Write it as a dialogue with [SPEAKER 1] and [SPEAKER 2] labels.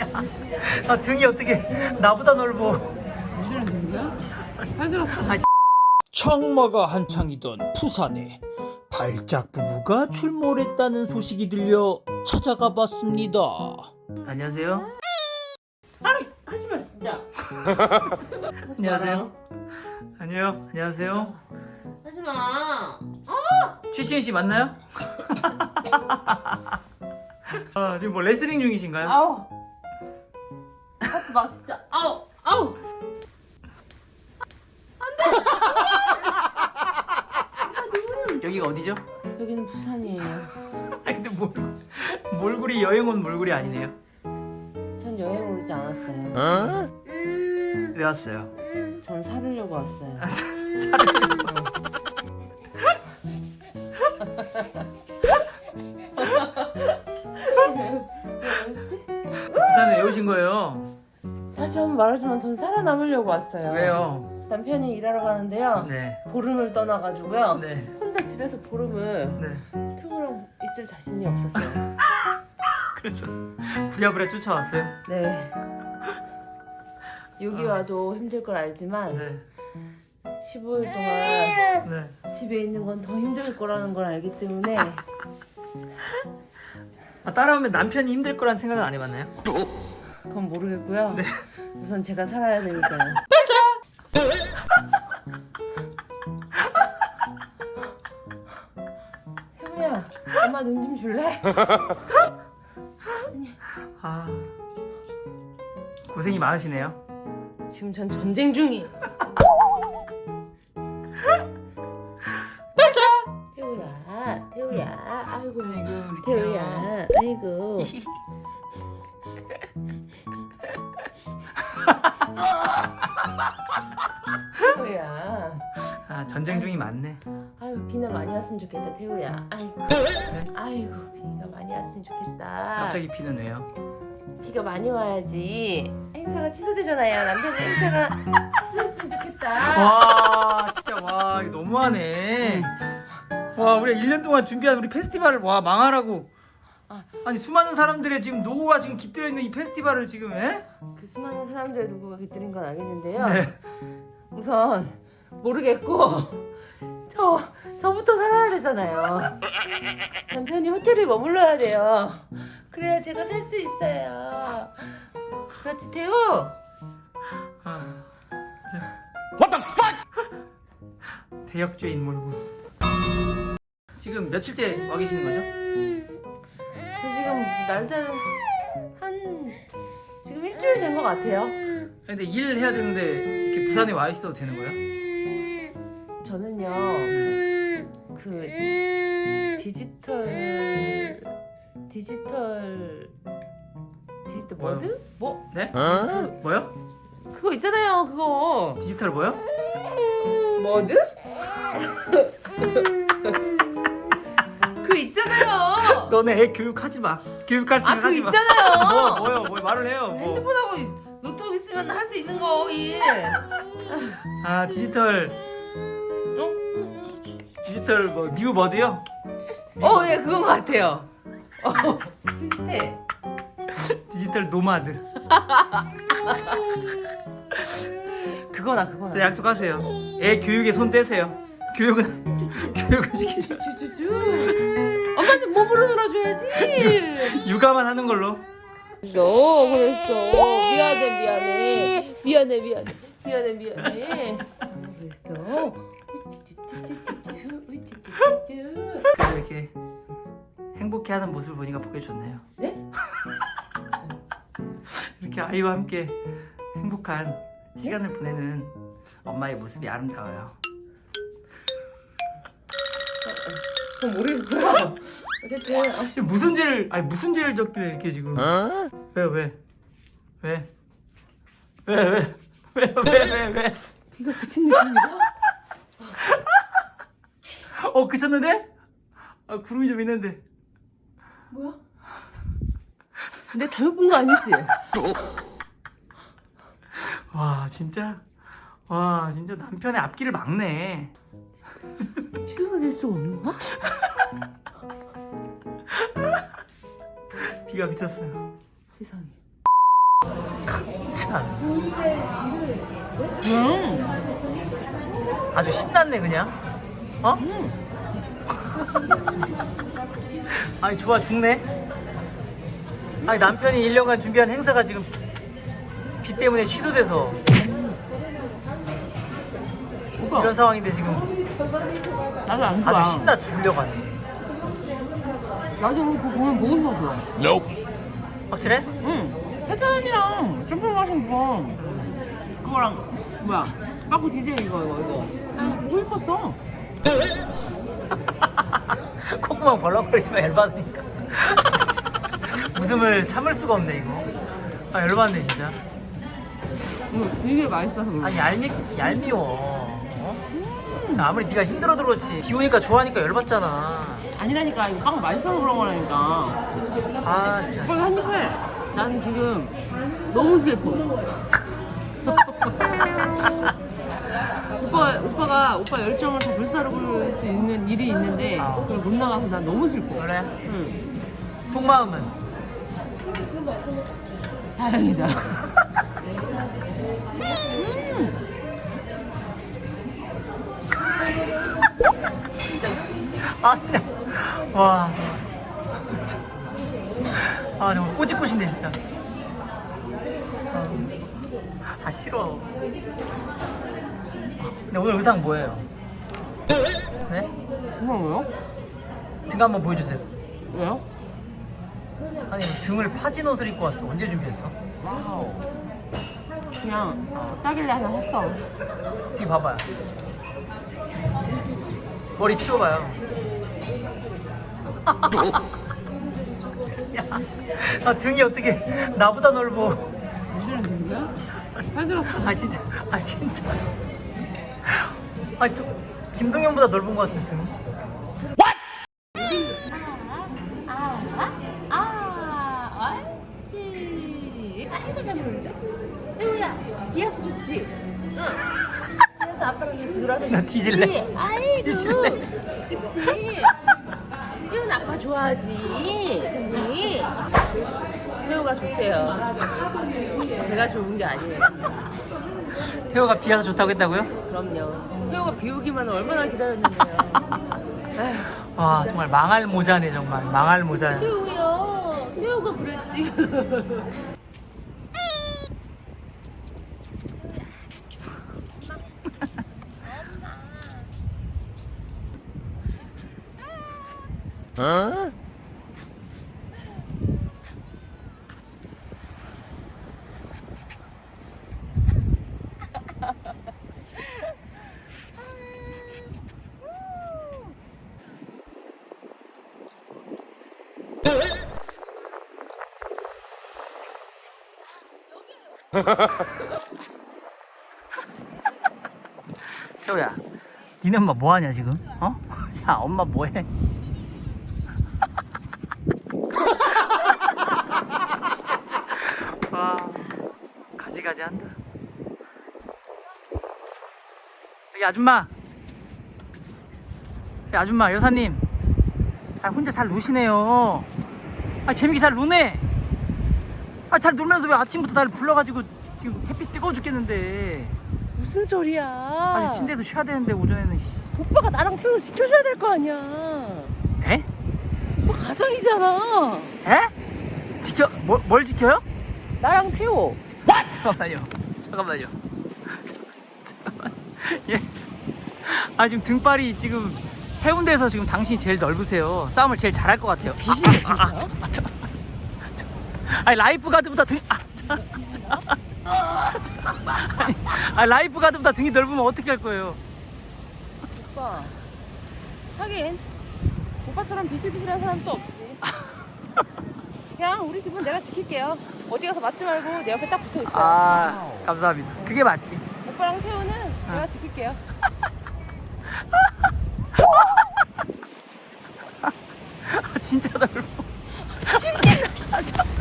[SPEAKER 1] 야, 아, 등이 어떻게 나보다 넓어.
[SPEAKER 2] 장마가 한창이던 부산에 발작 부부가 출몰했다는 소식이 들려 찾아가 봤습니다.
[SPEAKER 1] 안녕하세요.
[SPEAKER 3] 하지 마 진짜.
[SPEAKER 1] 안녕하세요. 안녕. 안녕하세요.
[SPEAKER 3] 하지 마.
[SPEAKER 1] 최시은 씨 맞나요? 아, 지금 뭐 레슬링 중이신가요?
[SPEAKER 3] 아우. 하지 마 진짜. 아우 아우.
[SPEAKER 1] 여기가 어디죠?
[SPEAKER 3] 여기는 부산이에요.
[SPEAKER 1] 아 근데 몰, 몰구리 여행 온 몰구리 아니네요.
[SPEAKER 3] 전 여행 오지 않았어요.
[SPEAKER 1] 왜 왔어요?
[SPEAKER 3] 전 살으려고 왔어요.
[SPEAKER 1] 부산에 오신 거예요?
[SPEAKER 3] 다시 한번 말하지만 전 살아남으려고 왔어요.
[SPEAKER 1] 왜요?
[SPEAKER 3] 남편이 일하러 가는데요.
[SPEAKER 1] 네.
[SPEAKER 3] 보름을 떠나가지고요.
[SPEAKER 1] 네.
[SPEAKER 3] 혼자 집에서 보름을
[SPEAKER 1] 네.
[SPEAKER 3] 평생 있을 자신이 없었어요.
[SPEAKER 1] 그래서 부랴부랴 쫓아왔어요.
[SPEAKER 3] 네. 여기 와도 힘들 걸 알지만
[SPEAKER 1] 네.
[SPEAKER 3] 15일 동안
[SPEAKER 1] 네.
[SPEAKER 3] 집에 있는 건 더 힘들 거라는 걸 알기 때문에
[SPEAKER 1] 아, 따라오면 남편이 힘들 거란 생각은 안 해봤나요?
[SPEAKER 3] 그건 모르겠고요.
[SPEAKER 1] 네.
[SPEAKER 3] 우선 제가 살아야 되니까요. 태우야, 엄마 눈 좀 줄래?
[SPEAKER 1] 아 고생이 많으시네요.
[SPEAKER 3] 지금 전 전쟁 중이에요. 태우야, 태우야, 아이고, 태우야, 아이고. 태우야.
[SPEAKER 1] 아 전쟁 중이 많네.
[SPEAKER 3] 아유 비나 많이 왔으면 좋겠다 태우야 아이고
[SPEAKER 1] 네?
[SPEAKER 3] 아이고 비가 많이 왔으면 좋겠다
[SPEAKER 1] 갑자기 비는 왜요?
[SPEAKER 3] 비가 많이 와야지 행사가 취소되잖아요 남편 행사가 취소했으면 좋겠다
[SPEAKER 1] 와 진짜 와 이거 너무하네. 와 우리가 1년 동안 준비한 우리 페스티벌을 와 망하라고.
[SPEAKER 3] 아.
[SPEAKER 1] 아니 수많은 사람들의 지금 노고가 지금 깃들어 있는 이 페스티벌을 지금 에?
[SPEAKER 3] 그 수많은 사람들의 누구가 깃들인 건 알겠는데요
[SPEAKER 1] 네.
[SPEAKER 3] 우선 모르겠고 저 저부터 살아야 되잖아요 남편이 호텔에 머물러야 돼요 그래야 제가 살 수 있어요 그렇지 태우
[SPEAKER 1] 아, What the fuck? 대역죄인 몰고. 지금 며칠째 와 계시는 거죠?
[SPEAKER 3] 저 지금 날짜는 한 지금 일주일 된 것 같아요.
[SPEAKER 1] 근데 일 해야 되는데 이렇게 부산에 와 있어도 되는 거예요?
[SPEAKER 3] 저는요 그 디지털 디지털 디지털
[SPEAKER 1] 뭐요?
[SPEAKER 3] 머드? 뭐
[SPEAKER 1] 네? 뭐요?
[SPEAKER 3] 그거 있잖아요 그거
[SPEAKER 1] 디지털 뭐요?
[SPEAKER 3] 머드?
[SPEAKER 1] 너네 애 교육하지 마. 교육할
[SPEAKER 3] 아
[SPEAKER 1] 생각
[SPEAKER 3] 그
[SPEAKER 1] 하지 마.
[SPEAKER 3] 있잖아요.
[SPEAKER 1] 뭐 뭐요? 뭐 말을 해요? 뭐.
[SPEAKER 3] 핸드폰하고 노트북 있으면 할 수 있는 거 일.
[SPEAKER 1] 아 디지털 디지털 뭐 뉴 머드요?
[SPEAKER 3] 어, 예, 그건 것 같아요. 어, 비슷해.
[SPEAKER 1] 디지털 노마드.
[SPEAKER 3] 그거나 그거나.
[SPEAKER 1] 자 약속하세요. 애 교육에 손 떼세요. 교육은 교육은 시키지 마.
[SPEAKER 3] 주주주. 엄마는 몸으로 놀아줘야지.
[SPEAKER 1] 육아만 하는 걸로.
[SPEAKER 3] 너 그랬어. 미안해 미안해 미안해 미안해 미안해 미안해. 그랬어.
[SPEAKER 1] 그래도 이렇게 행복해하는 모습을 보니까 보기 좋네요.
[SPEAKER 3] 네?
[SPEAKER 1] 이렇게 아이와 함께 행복한 시간을 보내는 엄마의 모습이 아름다워요.
[SPEAKER 3] 그건 모르겠고요. 어쨌든
[SPEAKER 1] 무슨 죄를 아니 무슨 죄를 졌길래 이렇게 지금 왜 왜? 왜? 왜 왜? 왜 왜 왜 왜?
[SPEAKER 3] 비가 그친 느낌이다.
[SPEAKER 1] 어 그쳤는데? 아 구름이 좀 있는데.
[SPEAKER 3] 뭐야? 내 잘못 본 거 아니지?
[SPEAKER 1] 와 진짜 와 진짜 남편의 앞길을 막네.
[SPEAKER 3] 취소가 될 수 없는 거야?
[SPEAKER 1] 비가 그쳤어요.
[SPEAKER 3] 세상에.
[SPEAKER 1] 참
[SPEAKER 3] 음.
[SPEAKER 1] 아주 신났네 그냥. 어? 아니 좋아 죽네. 아니 남편이 1년간 준비한 행사가 지금 비 때문에 취소돼서
[SPEAKER 3] 오빠
[SPEAKER 1] 이런 상황인데 지금
[SPEAKER 3] 나도 안 좋아.
[SPEAKER 1] 아주 신나 죽려가네.
[SPEAKER 3] 나도 그거 보면 목은 더 좋아.
[SPEAKER 1] 확실해?
[SPEAKER 3] 응. 해찬이랑 점프 마신 거 그거랑 뭐야 빠꾸 DJ 이거 이거 이거. 나 보고 싶었어.
[SPEAKER 1] 콧구멍 벌렁거리지만 열받으니까 웃음을 참을 수가 없네 이거 아 열받네 진짜
[SPEAKER 3] 이거 되게 맛있어서 그래.
[SPEAKER 1] 아니 얄미, 얄미워 어? 아무리 네가 힘들어도 그렇지 비 오니까 좋아하니까 열받잖아
[SPEAKER 3] 아니라니까 이거 빵 맛있어서 그런 거라니까.
[SPEAKER 1] 아 진짜
[SPEAKER 3] 이거 한입 해. 난 지금 너무 슬퍼. 오빠 오빠가 오빠 열정을 더 불사르고 수 있는 일이 있는데
[SPEAKER 1] 아.
[SPEAKER 3] 그걸 못 나가서 난 너무 슬퍼.
[SPEAKER 1] 그래?
[SPEAKER 3] 응.
[SPEAKER 1] 속마음은
[SPEAKER 3] 다행이다.
[SPEAKER 1] 아 진짜 와 진짜. 아 정말 꼬집꼬신데 진짜 어. 아 싫어 근데 오늘 의상 뭐예요? 네?
[SPEAKER 3] 이거 뭐요?
[SPEAKER 1] 등 한번 보여주세요
[SPEAKER 3] 왜요?
[SPEAKER 1] 아니 등을 파진 옷을 입고 왔어 언제 준비했어?
[SPEAKER 3] 그냥 싸길래 하나 샀어.
[SPEAKER 1] 뒤 봐봐요 머리 치워봐요 야, 아, 등이 어떻게 나보다 넓어
[SPEAKER 3] 등이야?
[SPEAKER 1] 아 진짜 아 진짜 아니 또 김동현보다 넓은 것 같은 등
[SPEAKER 3] 아, 아, 옳지. 아이고, 잘 먹는데? 태우야, 이해서 좋지? 응. 놀아도
[SPEAKER 1] 나? 뒤질래.
[SPEAKER 3] 아이고,
[SPEAKER 1] 뒤질래.
[SPEAKER 3] 그치? 태우는 아빠 좋아하지? 그치? 태우가 좋대요. 제가 좋은 게 아니에요.
[SPEAKER 1] 태호가 비 와서 좋다고 했다고요?
[SPEAKER 3] 그럼요. 태우가 비우기만 얼마나 기다렸는데요. 아휴.
[SPEAKER 1] 와 정말 망할 모자네 정말 망할 모자야
[SPEAKER 3] 태우야, 태우가 그랬지.
[SPEAKER 1] 태호야 니네 엄마 뭐하냐 지금? 어? 야 엄마 뭐해? 가지가지 한다 여기 아줌마 야, 아줌마 여사님 아, 혼자 잘 노시네요 아 재밌게 잘 노네 아잘 놀면서 왜 아침부터 나를 불러가지고 지금 햇빛 뜨거워 죽겠는데
[SPEAKER 3] 무슨 소리야?
[SPEAKER 1] 아니 침대에서 쉬어야 되는데 오전에는 씨.
[SPEAKER 3] 오빠가 나랑 태우를 지켜줘야 될 거 아니야.
[SPEAKER 1] 에?
[SPEAKER 3] 오빠 가장이잖아.
[SPEAKER 1] 에? 지켜 뭘, 뭘 지켜요?
[SPEAKER 3] 나랑 태우.
[SPEAKER 1] 잠깐만요 잠깐만요 잠- 잠깐만 예. 아 지금 등발이 지금 해운대에서 지금 당신이 제일 넓으세요 싸움을 제일 잘할 것 같아요
[SPEAKER 3] 비신이야,
[SPEAKER 1] 아, 아, 아? 잠깐만, 잠깐만. 아니 라이프 가드보다 등 아, 잠깐만. 아니, 아 라이프 가드보다 등이 넓으면 어떻게 할 거예요
[SPEAKER 3] 오빠. 하긴 오빠처럼 비실비실한 사람 또 없지. 그냥 우리 집은 내가 지킬게요. 어디 가서 맞지 말고 내 옆에 딱 붙어 있어요.
[SPEAKER 1] 아 감사합니다. 그게 맞지.
[SPEAKER 3] 오빠랑 태우는
[SPEAKER 1] 아.
[SPEAKER 3] 내가 지킬게요.
[SPEAKER 1] 아, 진짜 넓어. 찜찜.